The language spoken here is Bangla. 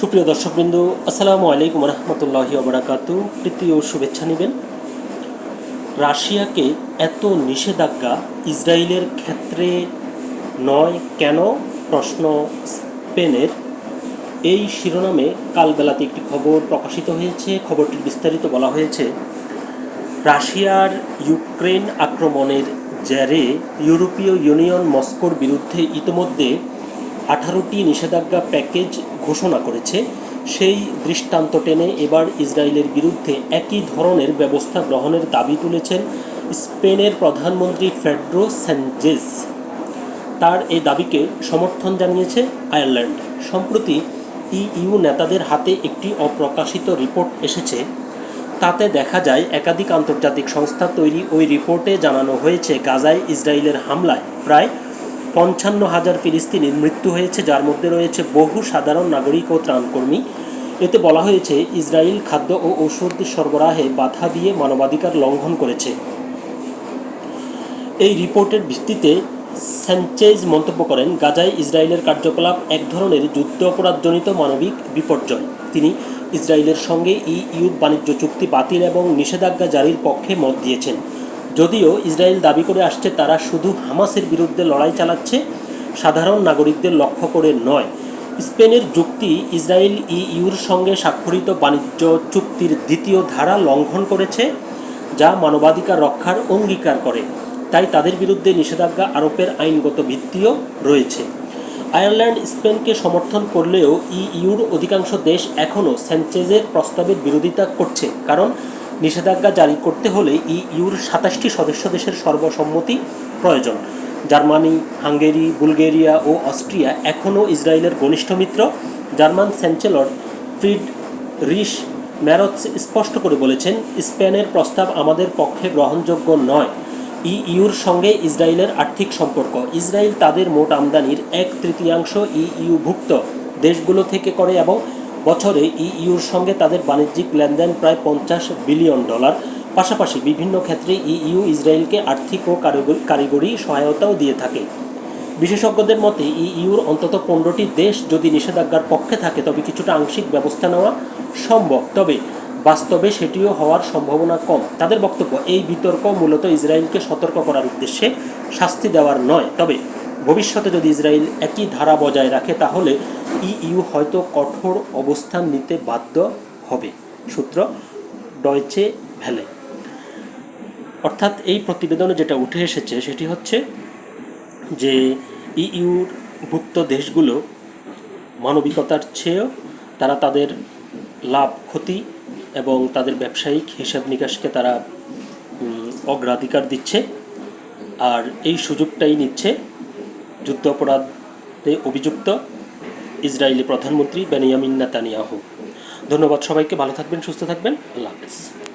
সুপ্রিয় দর্শকবৃন্দ, আসসালামু আলাইকুম রহমতুল্লাহি ওবরাকাতু। প্রীতি ও শুভেচ্ছা নেবেন। রাশিয়াকে এত নিষেধাজ্ঞা ইসরায়েলের ক্ষেত্রে নয় কেন? প্রশ্ন স্পেনের। এই শিরোনামে কালবেলাতে একটি খবর প্রকাশিত হয়েছে, খবরটির বিস্তারিত বলা হয়েছে। রাশিয়ার ইউক্রেন আক্রমণের জেরে ইউরোপীয় ইউনিয়ন মস্কোর বিরুদ্ধে ইতিমধ্যে আঠারোটি নিষেধাজ্ঞা প্যাকেজ ঘোষণা করেছে, সেই দৃষ্টান্ত টেনে এবার ইসরায়েলের বিরুদ্ধে একই ধরনের ব্যবস্থা গ্রহণের দাবি তুলেছেন স্পেনের প্রধানমন্ত্রী ফেড্রো স্যানজেস তার এই দাবিকে সমর্থন জানিয়েছে আয়ারল্যান্ড। সম্প্রতি ইইউ নেতাদের হাতে একটি অপ্রকাশিত রিপোর্ট এসেছে। তাতে দেখা যায়, একাধিক আন্তর্জাতিক সংস্থা তৈরি ওই রিপোর্টে জানানো হয়েছে, গাজায় ইসরায়েলের হামলায় প্রায় পঞ্চান্ন হাজার ফিলিস্তিনির মৃত্যু হয়েছে, যার মধ্যে রয়েছে বহু সাধারণ নাগরিক ও ত্রাণকর্মী। এতে বলা হয়েছে, ইসরায়েল খাদ্য ও ঔষধ সরবরাহে বাধা দিয়ে মানবাধিকার লঙ্ঘন করেছে। এই রিপোর্টের ভিত্তিতে স্যানচেজ মন্তব্য করেন, গাজায় ইসরায়েলের কার্যকলাপ এক ধরনের যুদ্ধ অপরাধজনিত মানবিক বিপর্যয়। তিনি ইসরায়েলের সঙ্গে ইইউ বাণিজ্য চুক্তি বাতিল এবং নিষেধাজ্ঞা জারির পক্ষে মত দিয়েছেন। যদিও ইসরায়েল দাবি করে আসছে, তারা শুধু হামাসের বিরুদ্ধে লড়াই চালাচ্ছে, সাধারণ নাগরিকদের লক্ষ্য করে নয়। স্পেনের যুক্তি ইসরায়েল ইইউর সঙ্গে স্বাক্ষরিত বাণিজ্য চুক্তির দ্বিতীয় ধারা লঙ্ঘন করেছে, যা মানবাধিকার রক্ষার অঙ্গীকার করে। তাই তাদের বিরুদ্ধে নিষেধাজ্ঞা আরোপের আইনগত ভিত্তিও রয়েছে। আয়ারল্যান্ড স্পেনকে সমর্থন করলেও ইইউর অধিকাংশ দেশ এখনও স্যানচেজের প্রস্তাবের বিরোধিতা করছে, কারণ নিষেধাজ্ঞা জারি করতে হলে ইইউর সাতাশটি সদস্য দেশের সর্বসম্মতি প্রয়োজন। জার্মানি, হাঙ্গেরি, বুলগেরিয়া ও অস্ট্রিয়া এখনও ইসরায়েলের ঘনিষ্ঠ মিত্র। জার্মান চ্যান্সেলর ফ্রিড রিশ ম্যারথস স্পষ্ট করে বলেছেন, স্পেনের প্রস্তাব আমাদের পক্ষে গ্রহণযোগ্য নয়। ইইউর সঙ্গে ইসরায়েলের আর্থিক সম্পর্ক। ইসরায়েল তাদের মোট আমদানির এক তৃতীয়াংশ ইইউভুক্ত। দেশগুলো থেকে করে এবং বছরে ইইউর সঙ্গে তাদের বাণিজ্যিক লেনদেন প্রায় পঞ্চাশ বিলিয়ন ডলার। পাশাপাশি বিভিন্ন ক্ষেত্রে ইইউ ইসরায়েলকে আর্থিক ও কারিগরি সহায়তাও দিয়ে থাকে। বিশেষজ্ঞদের মতে, ইইউর অন্তত পনেরোটি দেশ যদি নিষেধাজ্ঞার পক্ষে থাকে, তবে কিছুটা আংশিক ব্যবস্থা নেওয়া সম্ভব। তবে বাস্তবে সেটিও হওয়ার সম্ভাবনা কম। তাদের বক্তব্য, এই বিতর্ক মূলত ইসরায়েলকে সতর্ক করার উদ্দেশ্যে শাস্তি দেওয়ার নয়। তবে ভবিষ্যতে যদি ইসরায়েল একই ধারা বজায় রাখে, তাহলে ইইউ হয়তো কঠোর অবস্থান নিতে বাধ্য হবে, সূত্র ডয়চে ভ্যালে অর্থাৎ এই প্রতিবেদনে যেটা উঠে এসেছে, সেটি হচ্ছে যে ইইউর ভুক্ত দেশগুলো মানবিকতার চেয়েও তারা তাদের লাভ, ক্ষতি এবং তাদের ব্যবসায়িক হিসাব নিকাশকে তারা অগ্রাধিকার দিচ্ছে আর এই সুযোগটাই নিচ্ছে যুদ্ধ অপরাধে অভিযুক্ত ইসরায়েলি প্রধানমন্ত্রী বেনিয়ামিন নাতানিয়াহু। ধন্যবাদ সবাইকে, ভালো থাকবেন, সুস্থ থাকবেন। আল্লাহ হাফেজ।